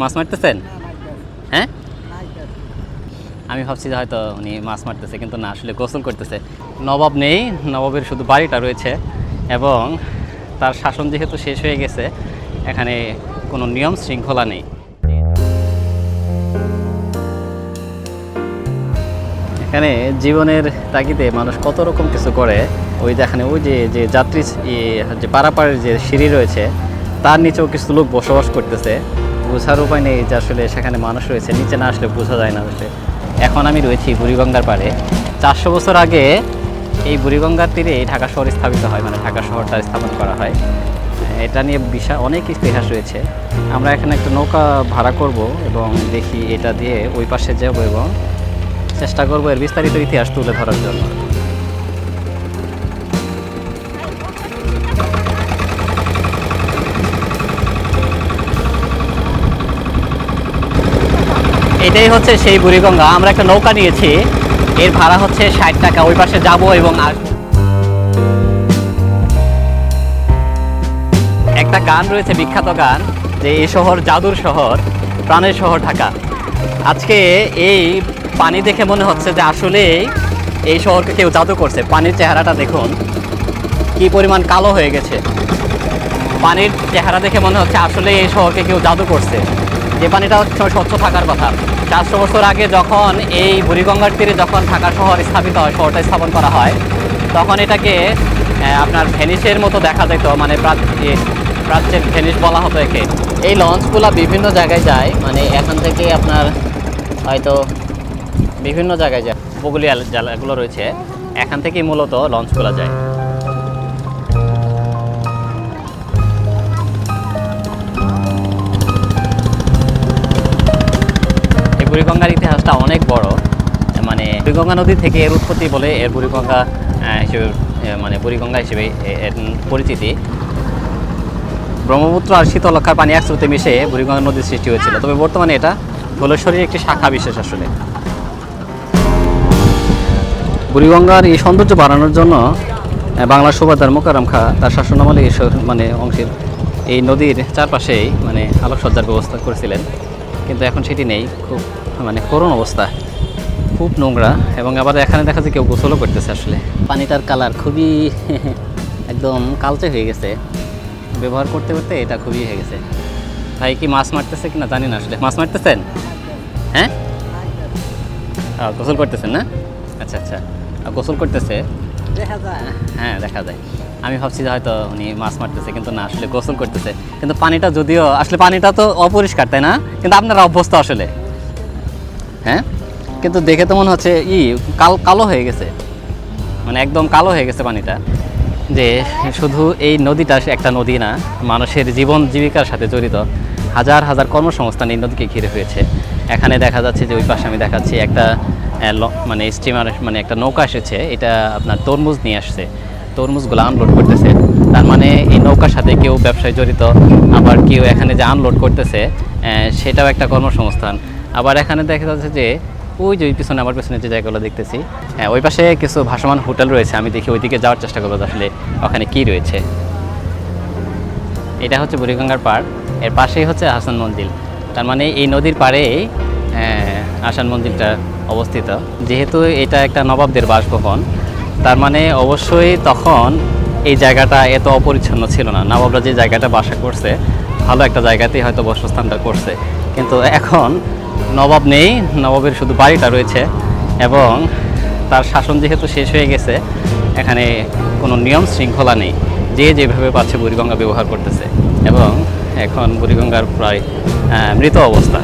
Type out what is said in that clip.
মাছ মারতেছেন? হ্যাঁ আমি ভাবছি যে হয়তো উনি মাছ মারতেছে কিন্তু না আসলে গোসল করতেছে। নবাব নেই নবাবের শুধু বাড়িটা রয়েছে এবং তার শাসন যেহেতু শেষ হয়ে গেছে এখানে কোনো নিয়ম শৃঙ্খলা নেই। এখানে জীবনের তাগিদে মানুষ কত রকম কিছু করে। ওই যেখানে ওই যে যে যাত্রী যে পারাপাড়ের যে সিঁড়ি রয়েছে তার নিচেও কিছু লোক বসবাস করতেছে। বোঝার উপায় নেই যে আসলে সেখানে মানুষ রয়েছে, নিচে না আসলে বোঝা যায় না আসলে। এখন আমি রয়েছি বুড়িগঙ্গার পাড়ে। চারশো বছর আগে এই বুড়িগঙ্গার তীরে এই ঢাকা শহর স্থাপিত হয় মানে ঢাকা শহরটা স্থাপন করা হয়। এটা নিয়ে বিশাল অনেক ইতিহাস রয়েছে। আমরা এখানে একটা নৌকা ভাড়া করব এবং দেখি এটা দিয়ে ওই পাশে যাব এবং চেষ্টা করব এর বিস্তারিত ইতিহাস তুলে ধরার জন্য। এটাই হচ্ছে সেই বুড়িগঙ্গা। আমরা একটা নৌকা নিয়েছি। এর ভাড়া হচ্ছে ষাট টাকা। ওই পাশে যাব এবং আসব একটা গান রয়েছে, বিখ্যাত গান, যে এই শহর জাদুর শহর, প্রাণের শহর ঢাকা। আজকে এই পানি দেখে মনে হচ্ছে যে আসলে এই শহরকে কেউ জাদু করছে। পানির চেহারাটা দেখুন, কি পরিমাণ কালো হয়ে গেছে। পানির চেহারা দেখে মনে হচ্ছে আসলে এই শহরকে কেউ জাদু করছে। যে পানিটা হচ্ছে স্বচ্ছ থাকার কথা। চারশো বছর আগে যখন এই বুড়িগঙ্গার তীরে যখন ঢাকা শহর স্থাপিত হয়, শহরটা স্থাপন করা হয়, তখন এটাকে আপনার ভেনিসের মতো দেখা যেত মানে প্রাচ- প্রাচ্যের ভেনিস বলা হতো একে। এই লঞ্চগুলো বিভিন্ন জায়গায় যায় মানে এখান থেকে আপনার হয়তো বিভিন্ন জায়গায় যায় উপকূলীয় জেলাগুলো রয়েছে। এখান থেকেই মূলত লঞ্চগুলো যায়। বুড়িগঙ্গার ইতিহাসটা অনেক বড়। মানে বুড়িগঙ্গা নদী থেকে এর উৎপত্তি বলে এর বুড়িগঙ্গা হিসেবে মানে বুড়িগঙ্গা হিসেবে পরিচিতি। ব্রহ্মপুত্র আর শীতলক্ষার পানি একস্রোতে মিশে বুড়িগঙ্গা নদীর সৃষ্টি হয়েছিল। তবে বর্তমানে এটা ধলেশ্বরীর একটি শাখা বিশেষ আসলে। বুড়িগঙ্গার এই সৌন্দর্য বাড়ানোর জন্য বাংলার সুবাদার মোকারম খা তার শাসনামলে এই মানে অংশের এই নদীর চারপাশেই মানে আলোকসজ্জার ব্যবস্থা করেছিলেন। কিন্তু এখন সেটি নেই। খুব মানে করুণ অবস্থা। খুব নোংরা এবং আবার এখানে দেখা যায় কেউ গোসলও করতেছে আসলে। পানিটার কালার খুবই একদম কালচে হয়ে গেছে। ব্যবহার করতে করতে এটা খুবই হয়ে গেছে। ভাই কি মাছ মারতেছে কিনা জানি না আসলে। মাছ মারতেছেন? হ্যাঁ? গোসল করতেছেন না? আচ্ছা আচ্ছা। গোসল করতেছে? দেখা যায় হ্যাঁ দেখা যায়। আমি ভাবছি যে হয়তো উনি মাছ মারতেছে, কিন্তু না, আসলে গোসল করতেছে। কিন্তু পানিটা যদিও, আসলে পানিটা তো অপরিষ্কার, তাই না? কিন্তু আপনারা অভ্যস্ত আসলে। হ্যাঁ? কিন্তু দেখে তো মনে হচ্ছে, ই, কাল, কালো হয়ে গেছে। মানে একদম কালো হয়ে গেছে পানিটা। যে শুধু এই নদীটা একটা নদী না, মানুষের জীবন জীবিকার সাথে জড়িত। হাজার হাজার কর্মসংস্থান এই নদীকে ঘিরে হয়েছে। এখানে দেখা যাচ্ছে যে ওই পাশে আমি দেখাচ্ছি একটা মানে স্টিমার মানে একটা নৌকা এসেছে। এটা আপনার তরমুজ নিয়ে আসছে। তরমুজগুলো আনলোড করতেছে। তার মানে এই নৌকার সাথে কেউ ব্যবসায় জড়িত। আবার কেউ এখানে যে আনলোড করতেছে সেটাও একটা কর্মসংস্থান। আবার এখানে দেখা যাচ্ছে যে ওই যে পিছনে আমার পিছনে যে জায়গাগুলো দেখতেছি হ্যাঁ ওই পাশে কিছু ভাসমান হোটেল রয়েছে আমি দেখি ওইদিকে যাওয়ার চেষ্টা করব আসলে ওখানে কি রয়েছে। এটা হচ্ছে বুড়িগঙ্গার পাড় এর পাশেই হচ্ছে হাসান মন্দির। তার মানে এই নদীর আহ, হাসান মন্দিরটা অবস্থিত। যেহেতু এটা একটা নবাবদের বাসভবন তার মানে অবশ্যই তখন এই জায়গাটা এত অপরিচ্ছন্ন ছিল না। নবাবরা যে জায়গাটা বাসা করছে ভালো একটা জায়গাতেই হয়তো বসস্থানটা করছে। কিন্তু এখন নবাব নেই, নবাবের শুধু বাড়িটা রয়েছে এবং তার শাসন যেহেতু শেষ হয়ে গেছে, এখানে কোনো নিয়ম শৃঙ্খলা নেই। যে যেভাবে পাচ্ছে বুড়িগঙ্গা ব্যবহার করতেছে। এবং এখন বুড়িগঙ্গার প্রায় মৃত অবস্থা।